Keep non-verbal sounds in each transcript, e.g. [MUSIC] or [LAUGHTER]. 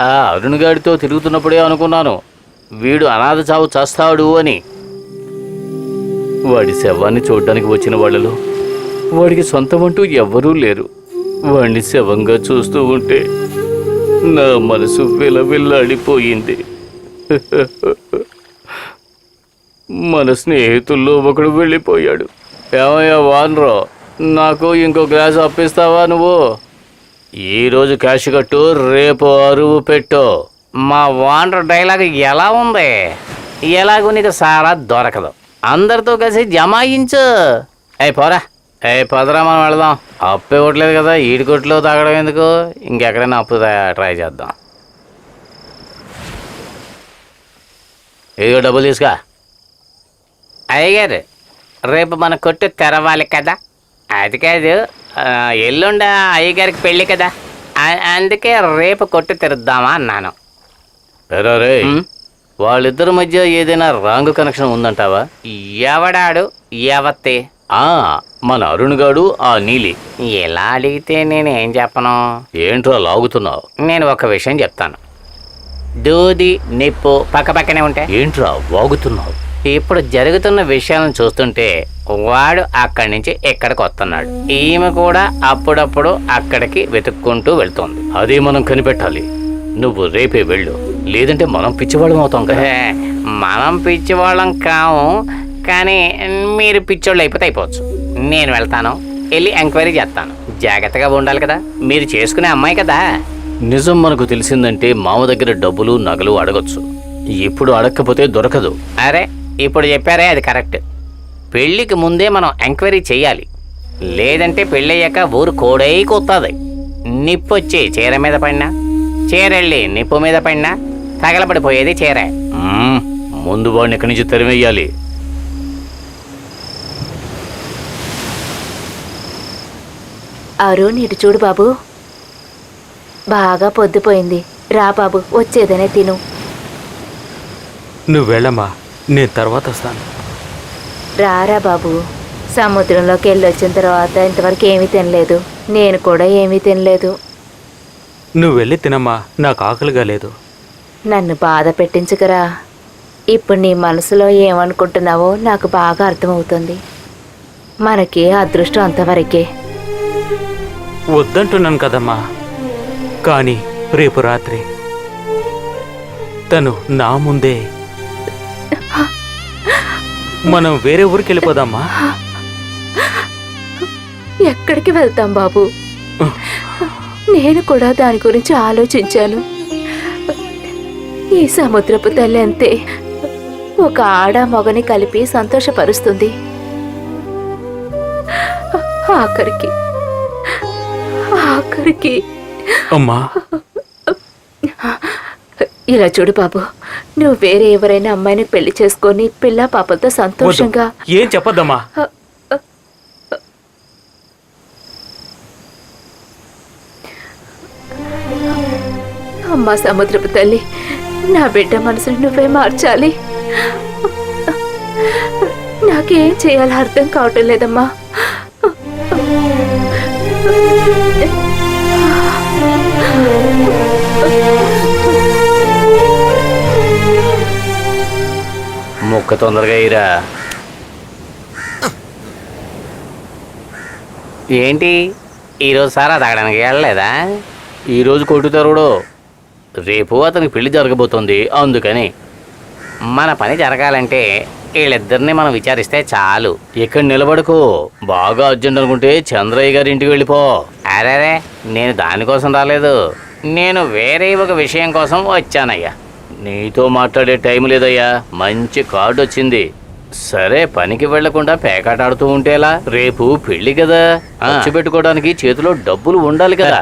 ఆ అరుణ్ గాడితో తిరుగుతున్నప్పుడే అనుకున్నాను. వీడు అనాథ చావు చేస్తాడు అని. వాడి శవాన్ని చూడడానికి వచ్చిన వాళ్ళలో వాడికి సొంతమంటూ ఎవ్వరూ లేరు. వాడిని శవంగా చూస్తూ ఉంటే నా మనసు విలవిల్లాడిపోయింది. మన స్నేహితుల్లో ఒకడు వెళ్ళిపోయాడు. ఏమయ్యా వానరో నాకు ఇంకో గ్లాస్ అప్పిస్తావా నువ్వు? ఈరోజు క్యాష్ కట్టు రేపు అరువు పెట్టు. మా వాండర్ డైలాగ్ ఎలా ఉంది? ఎలాగో నీకు సారా దొరకదు. అందరితో కలిసి జమాయించు అయి పోరా. ఏ పదరా మనం వెళదాం. అప్పు ఇవ్వట్లేదు కదా ఈడికొట్లో తాగడం ఎందుకు? ఇంకెక్కడైనా అప్పు ట్రై చేద్దాం. ఇదిగో డబ్బులు తీసుకా అయ్యగారు రేపు మన కొట్టు తెరవాలి కదా? అది కాదు ఎల్లుండ అయ్యగారికి పెళ్ళి కదా. అందుకే రేపు కొట్టు తెరుద్దామా అన్నాను. రే వాళ్ళిద్దరి మధ్య ఏదైనా రాంగ్ కనెక్షన్ ఉందంటావా? ఎవడాడు? ఎవత్తే? ఆ మన అరుణ్ గాడు ఆ నీలి. ఎలా అడిగితే నేను ఏం చెప్పను? ఏంట్రా లాగుతున్నావు? నేను ఒక విషయం చెప్తాను. దూది నిప్పు పక్క పక్కనే ఉంటాయి ఏంట్రా వాగుతున్నావు? ఇప్పుడు జరుగుతున్న విషయాలను చూస్తుంటే వాడు అక్కడి నుంచి ఇక్కడికి వస్తున్నాడు? ఈమె కూడా అప్పుడప్పుడు అక్కడికి వెతుక్కుంటూ వెళ్తుంది. అదే మనం కనిపెట్టాలి. నువ్వు రేపే వెళ్ళు. లేదంటే మనం పిచ్చివాళ్ళం అవుతాం కదా. మనం పిచ్చివాళ్ళం కాము కానీ మీరు పిచ్చోళ్ళు అయిపోతే అయిపోవచ్చు. నేను వెళ్తాను వెళ్ళి ఎంక్వైరీ చేస్తాను. జాగ్రత్తగా ఉండాలి కదా. మీరు చేసుకునే అమ్మాయి కదా. నిజం మనకు తెలిసిందంటే మామ దగ్గర డబ్బులు నగలు అడగొచ్చు. ఇప్పుడు అడగకపోతే దొరకదు. అరే ఇప్పుడు చెప్పారే అది కరెక్ట్. పెళ్ళికి ముందే మనం ఎంక్వైరీ చెయ్యాలి లేదంటే పెళ్ళయ్యాక ఊరు కోడై కొత్తది. నిప్పొచ్చి చీర మీద పడినా చీరెళ్ళి నిప్పు మీద పడినా తగలబడిపోయేది చీర. ముందు వాడిని ఇక్కడి నుంచి తరిమేయాలి? అరుణ్ ఇటు చూడు బాబు. బాగా పొద్దుపోయింది. రా బాబు వచ్చేదనే తిను. నువ్వు వెళ్ళమ్మా. నేను తర్వాత వస్తాను. రారా బాబు. సముద్రంలోకి వెళ్ళి వచ్చిన తర్వాత ఇంతవరకు ఏమీ తినలేదు. నేను కూడా ఏమీ తినలేదు. నువ్వు వెళ్ళి తినమ్మా నాకు ఆకలిగా లేదు. నన్ను బాధ పెట్టించుకరా. ఇప్పుడు నీ మనసులో ఏమనుకుంటున్నావో నాకు బాగా అర్థమవుతుంది. మనకి అదృష్టం అంతవరకే. వద్దంటున్నాను కదమ్మా కానీ రేపు రాత్రి తను నా ముందే మనం వేరే ఊరికి వెళ్ళిపోదామా? ఎక్కడికి వెళ్తాం బాబు? నేను కూడా దాని గురించి ఆలోచించాను. ఈ సముద్రపు తల్లి అంతే. ఒక ఆడ మొగని కలిపి సంతోషపరుస్తుంది. ఆఖరికి ఆఖరికి. అమ్మా. ఇలా చూడు బాబు. నువ్వు వేరే ఎవరైనా అమ్మాయిని పెళ్ళి చేసుకొని పిల్ల పాపలతో. సంతోషంగా ఏం చెప్పొద్దమ్మా. అమ్మా సముద్రపు తల్లి నా బిడ్డ మనసును నువ్వే మార్చాలి. నాకేం చేయాలో అర్థం కావటం లేదమ్మా. ముక్క తొందరగా ఇరా ఏంటి? ఈరోజు సారా తాగడానికి వెళ్ళలేదా? ఈరోజు కొట్టు తెరవడు. రేపు అతనికి పెళ్ళి జరగబోతోంది అందుకని. మన పని జరగాలంటే వీళ్ళిద్దరిని మనం విచారిస్తే చాలు. ఇక్కడ నిలబడుకో? బాగా అర్జెంట్ అనుకుంటే చంద్రయ్య గారి ఇంటికి వెళ్ళిపో. అరేరే నేను దానికోసం రాలేదు. నేను వేరే ఒక విషయం కోసం వచ్చానయ్యా. నీతో మాట్లాడే టైం లేదయ్యా. మంచి కార్డు వచ్చింది. సరే పనికి వెళ్ళకుండా పేకాట ఆడుతూ ఉంటేలా రేపు పెళ్ళి కదా. ఖర్చు పెట్టుకోవడానికి చేతిలో డబ్బులు ఉండాలి కదా.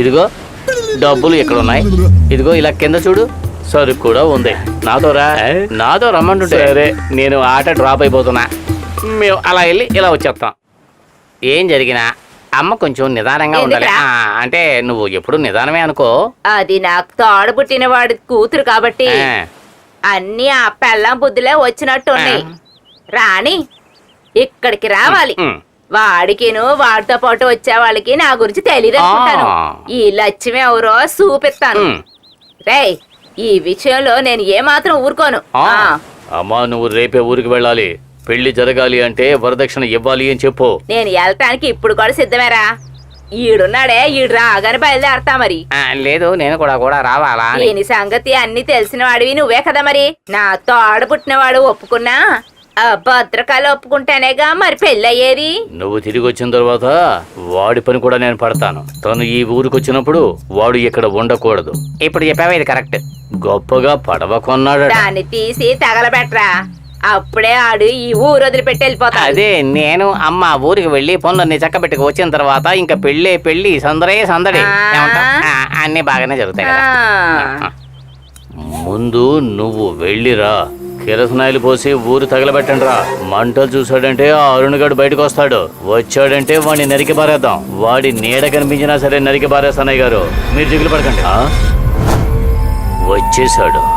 ఇదిగో డబ్బులు ఇక్కడ ఉన్నాయి ఇదిగో ఇలా కింద చూడు. సరుకు కూడా ఉంది. నాతో రా. నాతో రమ్మంటుంటే సరే. నేను ఆట డ్రాప్ అయిపోతున్నా. మేము అలా వెళ్ళి ఇలా వచ్చేస్తాం. ఏం జరిగినా అమ్మ కొంచెం నిదానంగా ఉండాలి? ఆ, అంటే నువ్వు ఎప్పుడు నిదానమే అనుకో. అది నాకు తోడబుట్టిన వాడి కూతురు కాబట్టి ఆ, అన్ని ఆ పెళ్ళం బుద్ధిలే వచ్చినట్టున్నాయి. రాణి ఇక్కడికి రావాలి. ఉమ్. వాడికిను వాడితో పాటు వచ్చే వాళ్ళకి నా గురించి తెలియదు అనుకుంటాను. ఆ. ఈ లక్ష్మి ఎవరో చూపిస్తాను. ఉమ్. రేయ్ ఈ విషయంలో నేను ఏమాత్రం ఊరుకోను. ఆ. ఆ, అమ్మా నువ్వు రేపే ఊరికి వెళ్ళాలి. పెళ్ళి జరగాలి అంటే వరదక్షిణ ఇవ్వాలి అని చెప్పు. నేను వెళ్ళటానికి ఇప్పుడు కూడా సిద్ధమేరా? ఈడున్నాడే ఈడు రాగానే బయలుదేరతా మరి. ఆ, లేదు నేను కూడా కూడా రావాలా అని. దీని సంగతి అన్ని తెలిసిన వాడివి నువ్వే కదా మరి. నా తోడ పుట్టినవాడు ఒప్పుకున్నా? ఆ భద్రకాలు ఒప్పుకుంటేనేగా మరి పెళ్ళయ్యేది? నువ్వు తిరిగి వచ్చిన తర్వాత వాడి పని కూడా నేను పడతాను. తను ఈ ఊరికి వచ్చినప్పుడు వాడు ఇక్కడ ఉండకూడదు. ఇప్పుడు చెప్పావా ఇది కరెక్ట్? గొప్పగా పడవ కొన్నాడు దాన్ని తీసి తగలబెట్టరా అప్పుడే ఆడు ఈ ఊరు వదిలిపెట్టి వెళ్ళిపోతాడు. అదే నేను అమ్మ ఊరికి వెళ్ళి పనులన్నీ చక్కబెట్టుకు వచ్చిన తర్వాత ఇంకా పెళ్ళే పెళ్ళి సందడే సందడి. ఆ. ఏమంటావ్? ఆ, అన్నీ బాగానే జరుగుతాయి కదా. ముందు నువ్వు వెళ్ళిరా. కిరసనాయిలు పోసి ఊరు తగలబెట్టండి రా మంటలు చూసాడంటే ఆ అరుణుగాడు బయటకు వస్తాడు. వచ్చాడంటే వాడిని నరికి పారేద్దాం. వాడి నీడ కనిపించినా సరే నరికి పారేస్తానయ్య గారు. మీరు దిగులు పడకండి. ఆ? వచ్చేసాడు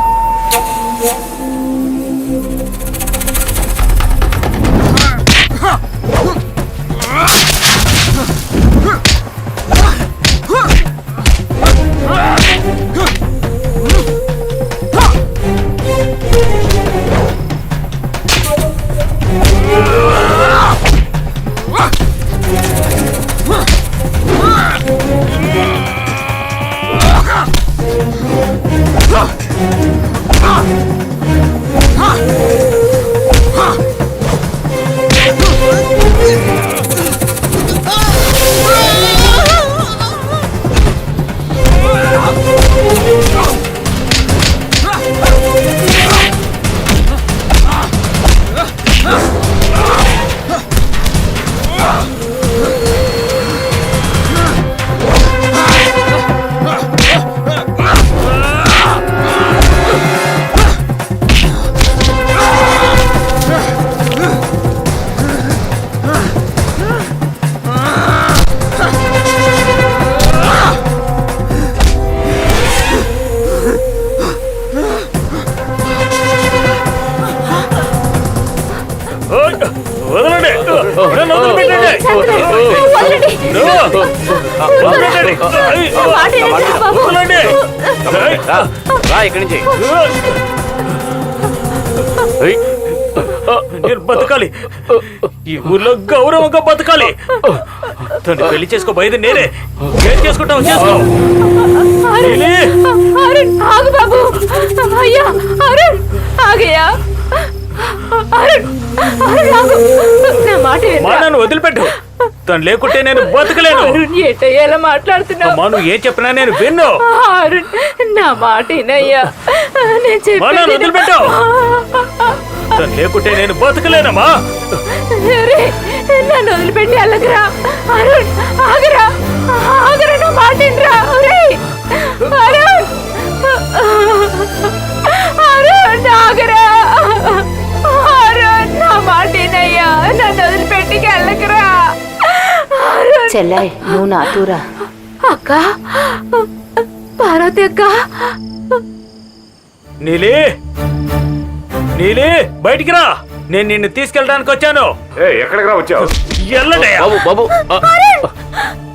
రా, రా ఇక్కడి నుంచి ఏయ్, నేను బతకాలి. ఈ ఊర్లో గౌరవంగా బతకాలి. తను పెళ్ళి చేసుకో బయట నేనే ఏం చేసుకుంటావు చేసుకో నీలి, అరుణ్ ఆగు బాబు. అయ్యా అరుణ్ ఆగయ్యా. అరుణ్ అరుణ్ ఆగు. నా మాట మా వినరా? నన్ను వదిలిపెట్టు. తను లేకుంటే నేను బతకలేను. అరుణ్ ఏంటయ్యా ఎలా మాట్లాడుతున్నావు? అమ్మా నువ్వు ఏం చెప్పినా నేను విన్ను. అరుణ్ నా మాట వినయ్యా. నేను చెప్పేది వదిలిపెట్టు. తను లేకుంటే నేను బతకలేనమ్మా. రే, నన్ను వదిలిపెట్టి వెళ్ళకురా అరుణ్ ఆగరా. ఆగరా నా మాట వినరా. ఒరేయ్, అరుణ్. అరుణ్ ఆగరా. అరుణ్ నా మాట వినయ్యా. చెల్లాయ్. నువ్వు నాతూరా అక్క పార్వతి అక్క. నీలి నీలి బయటికి రా. నేను నిన్ను తీసుకెళ్ళడానికి వచ్చాను. ఎక్కడికి రా వచ్చావు? ఎల్లడే. బాబు బాబు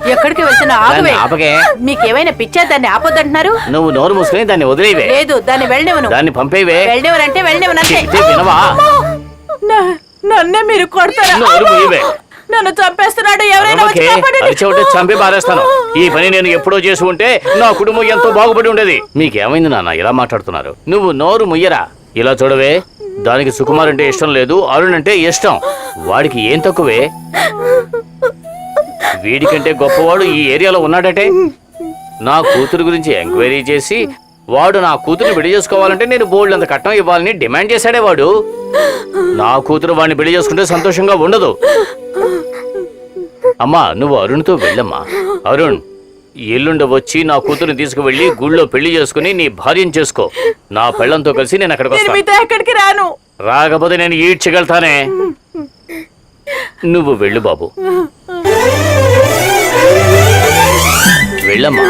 ఎక్కడికి వెళ్తున్నా? ఆగవే దాన్ని ఆపకే. మీకేమైనా పిచ్చా దాన్ని ఆపొద్దంటున్నారు? నువ్వు నోరు మూసుకుని దాన్ని వదిలేవే. లేదు దాన్ని వెళ్ళనివ్వను. దాన్ని పంపేవే. వెళ్ళనివ్వనంటే వెళ్ళనివ్వనంటే చెప్తే వినవా నా- నన్నే మీరు కొడతారా? నోరు మూయవే. నన్ను చంపేస్తున్నాడు ఎవరైనా వచ్చి కాపాడండి. చంపి పారేస్తాను. ఈ పని నేను ఎప్పుడో చేసి ఉంటే నా కుటుంబం ఎంతో బాగుపడి ఉండేది. మీకేమైంది నాన్న ఇలా మాట్లాడుతున్నారు? నువ్వు నోరు ముయ్యరా? ఇలా చూడవే దానికి సుకుమార్ అంటే ఇష్టం లేదు అరుణ్ అంటే ఇష్టం. వాడికి ఏం తక్కువే? వీడికంటే గొప్పవాడు ఈ ఏరియాలో ఉన్నాడటే? నా కూతురు గురించి ఎంక్వైరీ చేసి వాడు నా కూతురుని పెళ్ళి చేసుకోవాలంటే నేను బోల్డ్ అంత కట్నం ఇవ్వాలని డిమాండ్ చేశాడే వాడు. నా కూతురు వాడిని పెళ్ళి చేసుకుంటే సంతోషంగా ఉండదు. అమ్మా నువ్వు అరుణ్తో వెళ్ళమ్మా. అరుణ్ ఎల్లుండ వచ్చి నా కూతురుని తీసుకువెళ్ళి గుళ్ళో పెళ్ళి చేసుకుని నీ భార్యను చేసుకో. నా పెళ్ళంతో కలిసి నేను అక్కడికి వస్తాను ఎక్కడికి రాను. రాకపోతే నేను ఈడ్చగలుగుతానే. నువ్వు వెళ్ళు బాబు. వెళ్ళమ్మా.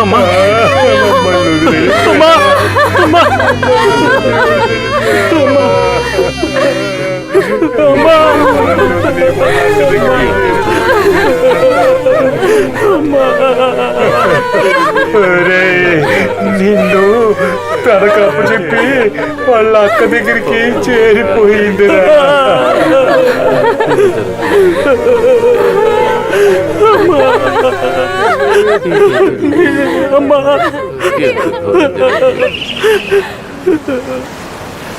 అమ్మా. అమ్మా. అమ్మా. అమ్మా. నిన్ను చెప్పి వాళ్ళ అక్క దగ్గరికి చేరిపోయిందిరా. అమ్మా [LAUGHS]